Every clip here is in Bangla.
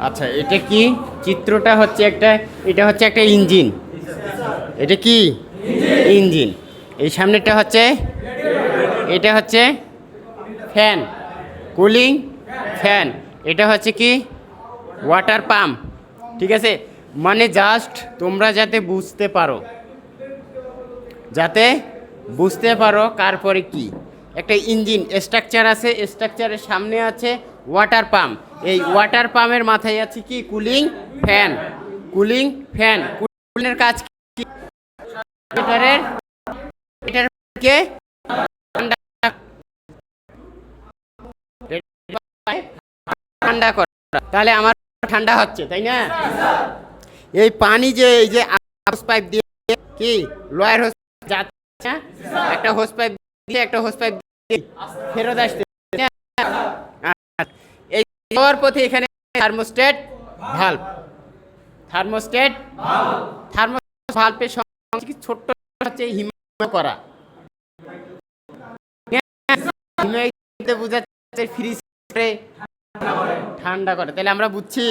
আচ্ছা এটা কি? চিত্রটা হচ্ছে একটা, এটা হচ্ছে একটা ইঞ্জিন। এটা কি? ইঞ্জিন। এই সামনেটা হচ্ছে, এটা হচ্ছে ফ্যান। Cooling fan. এটা হচ্ছে কি? Water pump. ঠিক আছে? মানে জাস্ট তোমরা যাতে বুঝতে পারো। যাতে বুঝতে পারো কার পরে কি। একটা ইঞ্জিন, স্ট্রাকচার আছে, স্ট্রাকচারের সামনে আছে ওয়াটার পাম্প এই ওয়াটার পাম্পের মাথায় আছে কি? কুলিং ফ্যান কুলিং ফ্যান কুলিংয়ের কাজ কি? এটারের এটারকে ঠান্ডা করা। তাহলে আমার ঠান্ডা হচ্ছে, তাই না? এই পানি যে, এই যে হাউস পাইপ দিয়ে কি? লয়ার হোস যাচ্ছে একটা হোস পাইপ দিয়ে, একটা হোস পাইপ দিয়ে ফেরত আসতে যাওয়ার পথে এখানে থার্মোস্টেট, ভাল্ব। থার্মোস্টেট থার্মো ভাল্বের সঙ্গে ছোট্ট হচ্ছে হিম করা? হিমায়িতে বোঝাচ্ছে ফ্রিজ ঠান্ডা করে। তাহলে আমরা বুঝছি।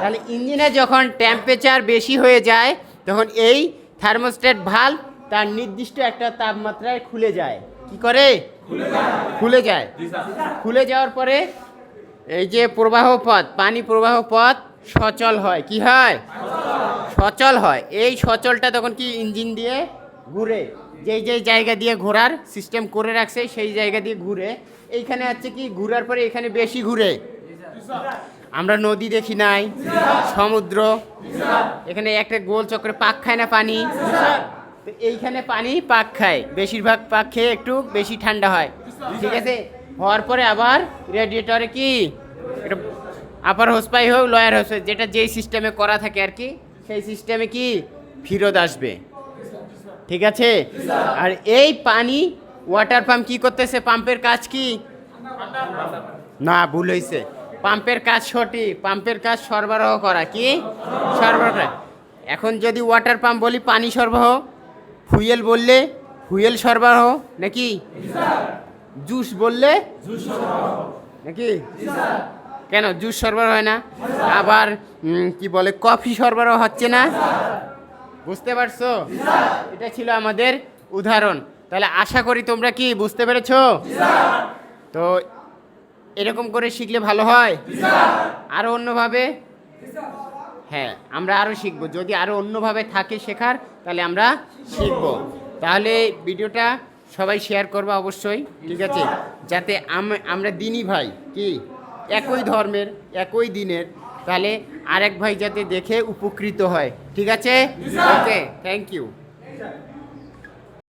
তাহলে ইঞ্জিনে যখন টেম্পারেচার বেশি হয়ে যায়, তখন এই থার্মোস্টেট, ভাল্ব তার নির্দিষ্ট একটা তাপমাত্রায় খুলে যায়। কি করে? খুলে যায়। খুলে যাওয়ার পরে এই যে প্রবাহ পথ, পানি প্রবাহ পথ সচল হয়, কি হয়? সচল হয়। এই সচলটা তখন কি? ইঞ্জিন দিয়ে ঘুরে, যেই যেই জায়গা দিয়ে ঘোরার সিস্টেম করে রাখছে, সেই জায়গা দিয়ে ঘুরে। এইখানে হচ্ছে কি? ঘুরার পরে এখানে বেশি ঘুরে। আমরা নদী দেখি নাই, সমুদ্র, এখানে একটা গোল চক্রে পাক খায় না পানি? এইখানে পানি পাক খায়, বেশিরভাগ পাক খেয়ে একটু বেশি ঠান্ডা হয়। ঠিক আছে? হওয়ার পরে আবার রেডিয়েটরে কি? এটা আপার হোসপাই হোক লয়ার হোস যেটা যেই সিস্টেমে করা থাকে আর কি, সেই সিস্টেমে কি? ফিরত আসবে। ঠিক আছে? আর এই পানি ওয়াটার পাম্প কি করতেছে? পাম্পের কাজ কি? না, ভুল হয়েছে পাম্পের কাজ সঠিক। পাম্পের কাজ সরবরাহ করা। কি? সরবরাহ এখন যদি ওয়াটার পাম্প বলি, পানি সরবরাহ। ফুয়েল বললে ফুয়েল সরবরাহ নাকি? জুস বললে? নাকি? কেন জুস সরবরাহ হয় না? আবার কি বলে কফি সরবরাহ হচ্ছে না? বুঝতে পারছ? এটা ছিল আমাদের উদাহরণ। তাহলে আশা করি তোমরা কি বুঝতে পেরেছ? তো এরকম করে শিখলে ভালো হয়? আরও অন্যভাবে? হ্যাঁ আমরা আরও শিখব। যদি আরও অন্যভাবে থাকে শেখার তাহলে আমরা শিখব। তাহলে ভিডিওটা সবাই শেয়ার করব অবশ্যই ঠিক আছে? যাতে আম- আমরা দিনই ভাই কি? একই ধর্মের একই দিনের তাহলে আরেক ভাই যাতে দেখে উপকৃত হয় ঠিক আছে? Okay thank you